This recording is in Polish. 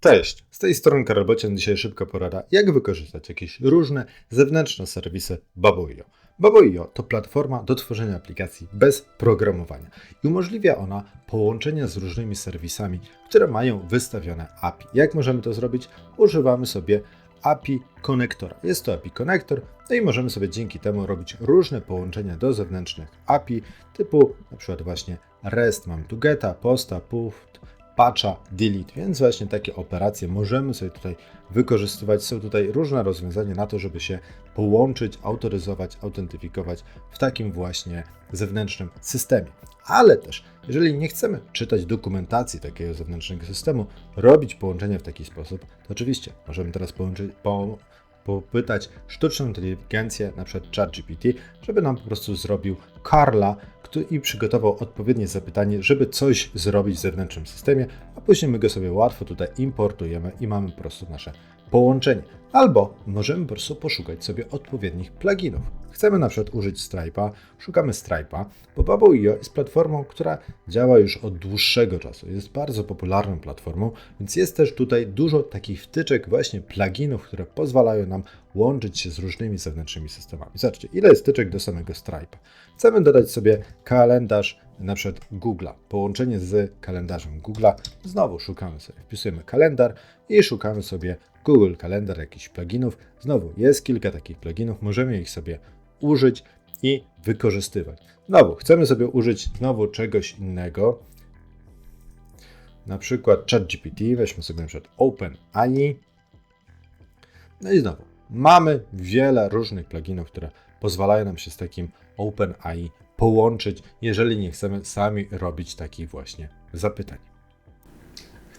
Cześć, z tej strony Karol Bocian. Dzisiaj szybka porada, jak wykorzystać jakieś różne zewnętrzne serwisy Babo.io. Babo.io to platforma do tworzenia aplikacji bez programowania i umożliwia ona połączenie z różnymi serwisami, które mają wystawione API. Jak możemy to zrobić? Używamy sobie API konektora. Jest to API konektor, no i możemy sobie dzięki temu robić różne połączenia do zewnętrznych API, typu na przykład właśnie REST, mam tu geta, posta, put, patcha, delete, więc właśnie takie operacje możemy sobie tutaj wykorzystywać. Są tutaj różne rozwiązania na to, żeby się połączyć, autoryzować, autentyfikować w takim właśnie zewnętrznym systemie. Ale też, jeżeli nie chcemy czytać dokumentacji takiego zewnętrznego systemu, robić połączenia w taki sposób, to oczywiście możemy teraz połączyć, po, popytać sztuczną inteligencję, na przykład ChatGPT, żeby nam po prostu zrobił Karla i przygotował odpowiednie zapytanie, żeby coś zrobić w zewnętrznym systemie, a później my go sobie łatwo tutaj importujemy i mamy po prostu nasze połączenie. Albo możemy po prostu poszukać sobie odpowiednich pluginów. Chcemy na przykład użyć Stripe'a, szukamy Stripe'a, bo Babo.io jest platformą, która działa już od dłuższego czasu. Jest bardzo popularną platformą, więc jest też tutaj dużo takich wtyczek, właśnie pluginów, które pozwalają nam łączyć się z różnymi zewnętrznymi systemami. Zobaczcie, ile jest wtyczek do samego Stripe'a. Chcemy dodać sobie kalendarz na przykład Google'a, połączenie z kalendarzem Google'a. Znowu szukamy sobie, wpisujemy kalendar i szukamy sobie Google Kalendar, jakichś pluginów. Znowu jest kilka takich pluginów, możemy ich sobie użyć i wykorzystywać. Znowu chcemy sobie użyć znowu czegoś innego, na przykład ChatGPT, weźmy sobie na przykład OpenAI. No i znowu mamy wiele różnych pluginów, które pozwalają nam się z takim OpenAI połączyć, jeżeli nie chcemy sami robić takich właśnie zapytań.